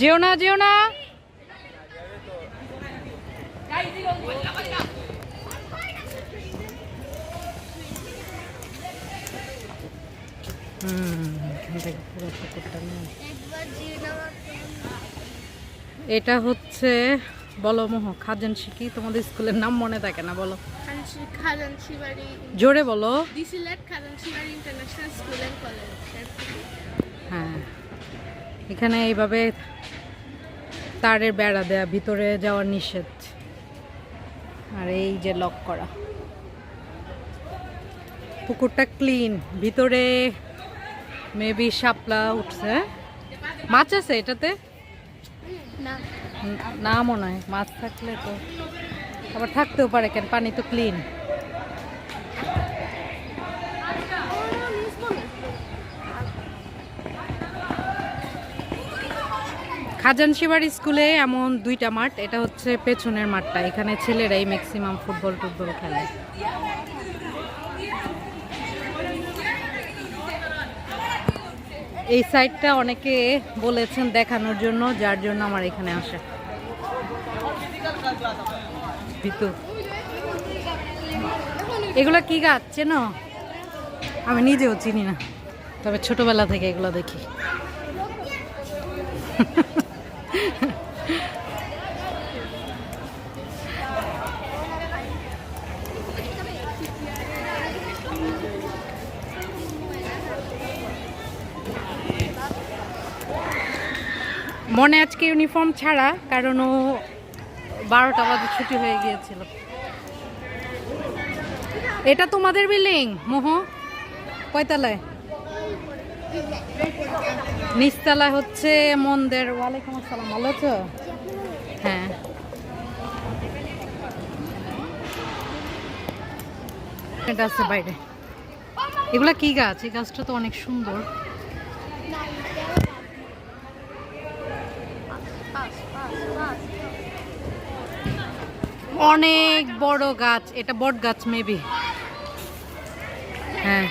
যেও না যেও না। এটা হচ্ছে বলো মোহ খাজান শিখি তোমাদের স্কুলের নাম মনে থাকে না বলো। জোরে বলো। হ্যাঁ। এখানে এইভাবে তারের বেড়া দেয়া ভিতরে যাওয়ার নিষেধ। আর এই যে লক করা। পুকুরটা ক্লিন ভিতরে মেবি শাপলা উঠছে মাছ আছে এটাতে? না। না মনে হয় মাছ থাকলে তো। আবার থাকতেও পারে কেন? পানি তো ক্লিন খাজান শিবার স্কুলে এমন দুইটা মাঠ, এটা হচ্ছে পেছনের মাঠটা। এখানে ছেলেরাই ম্যাক্সিমাম ফুটবল টুটবল খেলে। এই সাইডটা অনেকে বলেছেন দেখানোর জন্য, যার জন্য আমার এখানে আসে। এগুলো কি গাছ, চেনো? আমি নিজেও চিনি না। তবে ছোটবেলা থেকে এগুলো দেখি। মনে আজকে ইউনিফর্ম ছাড়া, কারণ ও বারোটা বাজে ছুটি হয়ে গিয়েছিল। এটা তোমাদের বিল্ডিং মোহ, কয়তলায়? নিচতলায় হচ্ছে মন্দের, ওয়ালাইকুম আসসালাম, ভালো আছো? হ্যাঁ। এটা আছে বাইরে। এগুলা কি গাছ? এই গাছটা তো অনেক সুন্দর। অনেক বড় গাছ এটা বট গাছ মেবি হ্যাঁ।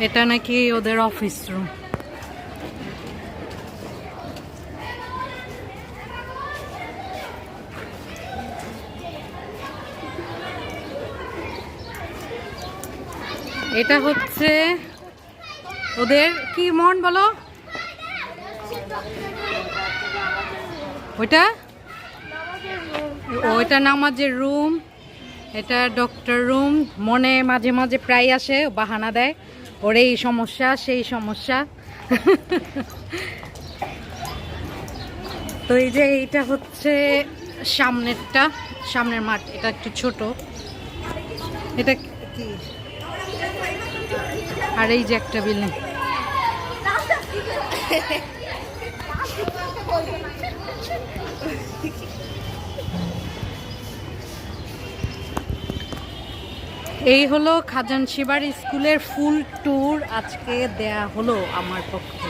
এটা নাকি ওদের অফিস রুম এটা হচ্ছে ওদের কি মন বলো? ওইটা? ওইটা নামাজের রুম। এটা ডক্টর রুম। মনে মাঝে মাঝে প্রায় আসে বাহানা দেয়। ওর এই সমস্যা, সেই সমস্যা। তো এই যে এইটা হচ্ছে সামনেরটা, সামনের মাঠ। এটা একটু ছোট। এটা কি? আর এই যে একটা বিল্ডিং। এই হলো খাজান শিবার স্কুলের ফুল ট্যুর আজকে দেয়া হলো আমার পক্ষে।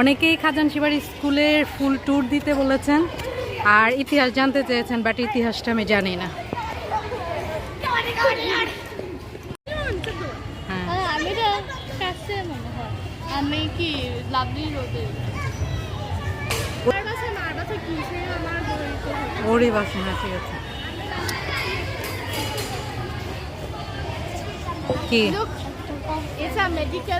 অনেকেই খাজান শিবার স্কুলের ফুল ট্যুর দিতে বলেছেন আর ইতিহাস জানতে চেয়েছেন, বাট ইতিহাসটা আমি জানি না হ্যাঁ আমি তো কাছে মনে হয়। আমি কি লাভলি রোডে ওরই বাসে না ঠিক আছে। কি? a medical